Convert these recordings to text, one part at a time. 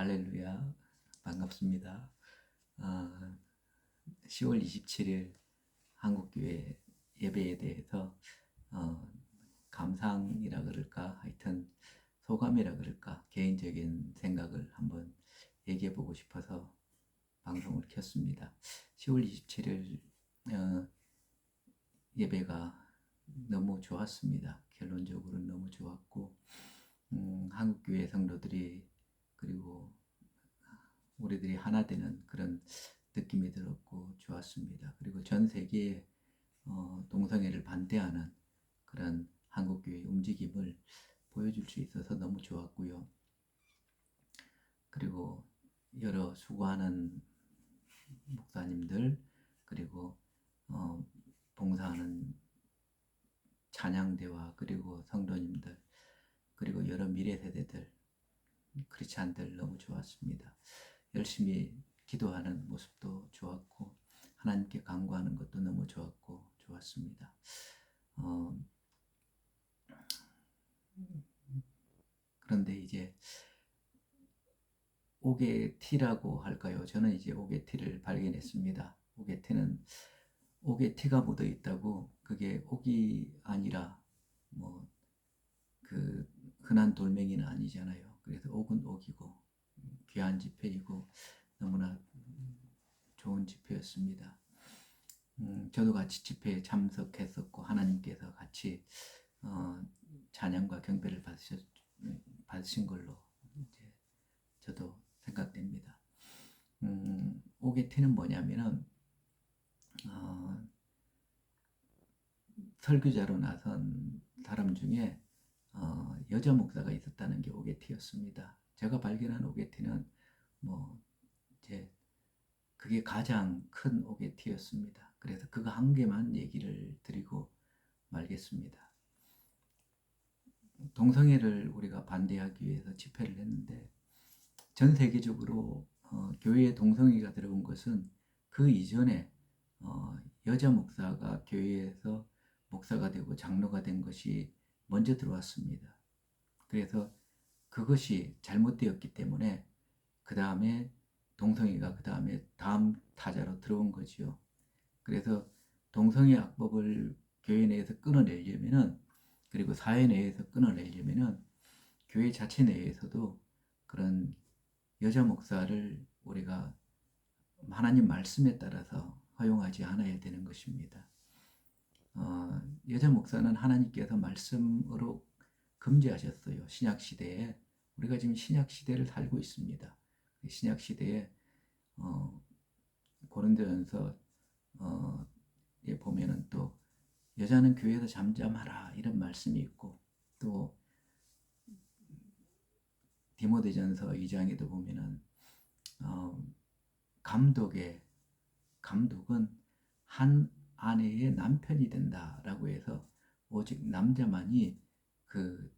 할렐루야. 반갑습니다. 아, 10월 27일 한국교회 예배에 대해서 어, 감상이라 그럴까 하여튼 소감이라 그럴까 개인적인 생각을 한번 얘기해 보고 싶어서 방송을 켰습니다. 10월 27일 어, 예배가 너무 좋았습니다. 결론적으로 너무 좋았고 음, 한국교회 성도들이 그리고 우리들이 하나 되는 그런 느낌이 들었고 좋았습니다. 그리고 전 세계에 어, 동성애를 반대하는 그런 한국교회의 움직임을 보여줄 수 있어서 너무 좋았고요. 그리고 여러 수고하는 목사님들 그리고 어, 봉사하는 찬양대와 그리고 성도님들 그리고 여러 미래 세대들 크리스찬들 너무 좋았습니다. 열심히 기도하는 모습도 좋았고 하나님께 간구하는 것도 너무 좋았고 좋았습니다. 어, 그런데 이제 오게티라고 할까요? 저는 이제 오게티를 발견했습니다. 오게티는 오게티가 묻어 있다고 그게 옥이 아니라 뭐 그 흔한 돌멩이는 아니잖아요. 그래서 옥은 옥이고 귀한 집회이고 너무나 좋은 집회였습니다. 음, 저도 같이 집회에 참석했었고 하나님께서 같이 어, 찬양과 경배를 받으셨, 받으신 걸로 이제 저도 생각됩니다. 음, 오게티는 뭐냐면은 어, 설교자로 나선 사람 중에 어, 여자 목사가 있었다는 게 오게티였습니다. 제가 발견한 오게티는 뭐 이제 그게 가장 큰 오게티였습니다. 그래서 그거 한 개만 얘기를 드리고 말겠습니다. 동성애를 우리가 반대하기 위해서 집회를 했는데 전 세계적으로 어, 교회에 동성애가 들어온 것은 그 이전에 어, 여자 목사가 교회에서 목사가 되고 장로가 된 것이 먼저 들어왔습니다. 그래서 그것이 잘못되었기 때문에 그 다음에 동성애가 그 다음에 다음 타자로 들어온 거지요. 그래서 동성애 악법을 교회 내에서 끊어내려면은 그리고 사회 내에서 끊어내려면은 교회 자체 내에서도 그런 여자 목사를 우리가 하나님 말씀에 따라서 허용하지 않아야 되는 것입니다. 어, 여자 목사는 하나님께서 말씀으로 금지하셨어요. 신약 시대에 우리가 지금 신약 시대를 살고 있습니다. 신약 시대에 어, 고린도전서 어, 에 보면은 또 여자는 교회에서 잠잠하라 이런 말씀이 있고 또 디모데전서 2장에도 보면은 어, 감독의 감독은 한 아내의 남편이 된다라고 해서 오직 남자만이 그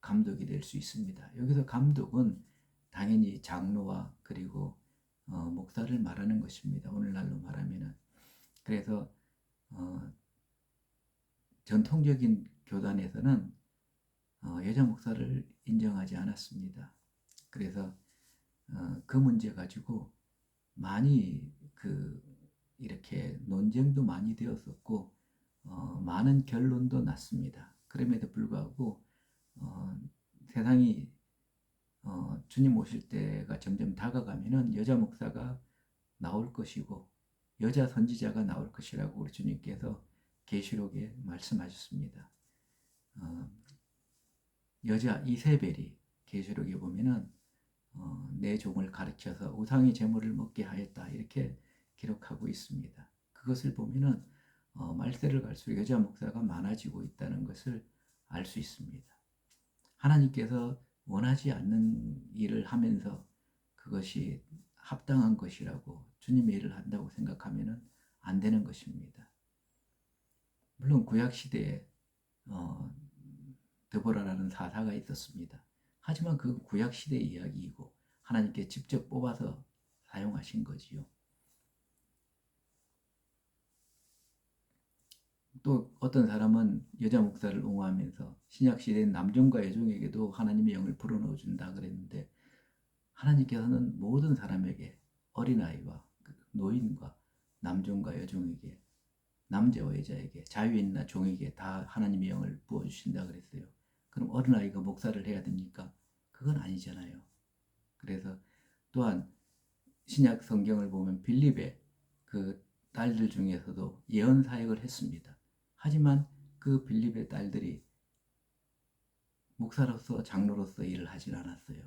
감독이 될 수 있습니다. 여기서 감독은 당연히 장로와 그리고 어, 목사를 말하는 것입니다. 오늘날로 말하면은 그래서 어, 전통적인 교단에서는 어, 여자 목사를 인정하지 않았습니다. 그래서 어, 그 문제 가지고 많이 그 이렇게 논쟁도 많이 되었었고 어, 많은 결론도 났습니다. 그럼에도 불구하고 어, 세상이 어, 주님 오실 때가 점점 다가가면은 여자 목사가 나올 것이고 여자 선지자가 나올 것이라고 우리 주님께서 계시록에 말씀하셨습니다. 어, 여자 이세벨이 계시록에 보면은 어, 내 종을 가르쳐서 우상의 제물을 먹게 하였다 이렇게 기록하고 있습니다. 그것을 보면은 어, 말세를 갈수록 여자 목사가 많아지고 있다는 것을 알 수 있습니다. 하나님께서 원하지 않는 일을 하면서 그것이 합당한 것이라고 주님의 일을 한다고 생각하면은 안 되는 것입니다. 물론 구약 시대에 어, 드보라라는 사사가 있었습니다. 하지만 그 구약 시대 이야기이고 하나님께 직접 뽑아서 사용하신 거지요. 또 어떤 사람은 여자 목사를 옹호하면서 신약 시대 남종과 여종에게도 하나님의 영을 불어넣어 준다 그랬는데 하나님께서는 모든 사람에게 어린아이와 그 노인과 남종과 여종에게 남자와 여자에게 자유인이나 종에게 다 하나님의 영을 부어 주신다 그랬어요. 그럼 어린아이가 목사를 해야 됩니까? 그건 아니잖아요. 그래서 또한 신약 성경을 보면 빌립의 그 딸들 중에서도 예언 사역을 했습니다. 하지만 그 빌립의 딸들이 목사로서 장로로서 일을 하질 않았어요.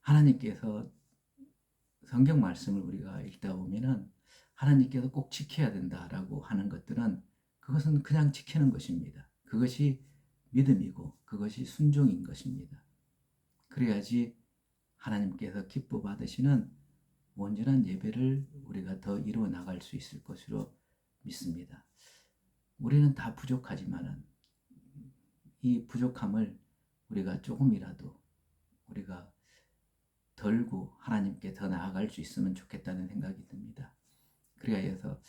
하나님께서 성경 말씀을 우리가 읽다 보면은 하나님께서 꼭 지켜야 된다라고 하는 것들은 그것은 그냥 지키는 것입니다. 그것이 믿음이고 그것이 순종인 것입니다. 그래야지 하나님께서 기뻐 받으시는 온전한 예배를 우리가 더 이루어 나갈 수 있을 것으로 믿습니다. 우리는 다 부족하지만은 이 부족함을 우리가 조금이라도 우리가 덜고 하나님께 더 나아갈 수 있으면 좋겠다는 생각이 듭니다. 그래서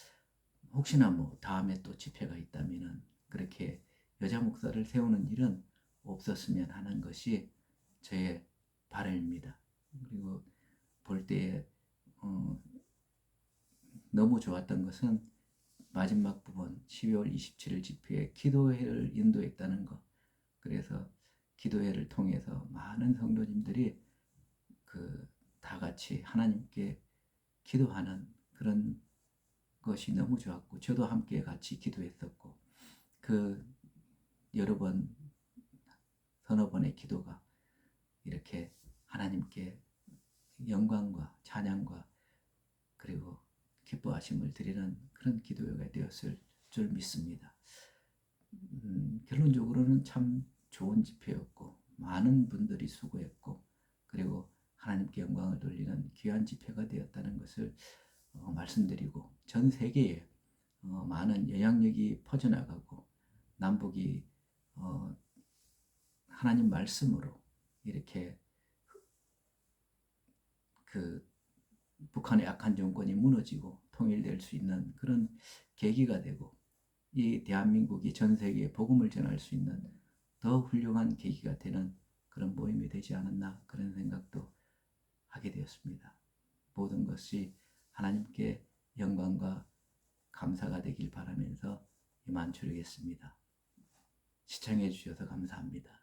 혹시나 뭐 다음에 또 집회가 있다면은 그렇게 여자 목사를 세우는 일은 없었으면 하는 것이 저의 바람입니다. 그리고 볼 때에 어, 너무 좋았던 것은 마지막 부분 12월 27일 집회에 기도회를 인도했다는 것. 그래서 기도회를 통해서 많은 성도님들이 그 다 같이 하나님께 기도하는 그런 것이 너무 좋았고 저도 함께 같이 기도했었고 그 여러 번 서너 번의 기도가 이렇게 하나님께 영광과 찬양과 기뻐하심을 드리는 그런 기도회가 되었을 줄 믿습니다. 음, 결론적으로는 참 좋은 집회였고 많은 분들이 수고했고 그리고 하나님께 영광을 돌리는 귀한 집회가 되었다는 것을 어, 말씀드리고 전 세계에 어, 많은 영향력이 퍼져나가고 남북이 어, 하나님 말씀으로 이렇게 그 북한의 악한 정권이 무너지고 통일될 수 있는 그런 계기가 되고 이 대한민국이 전 세계에 복음을 전할 수 있는 더 훌륭한 계기가 되는 그런 모임이 되지 않았나 그런 생각도 하게 되었습니다. 모든 것이 하나님께 영광과 감사가 되길 바라면서 이만 줄이겠습니다. 시청해 주셔서 감사합니다.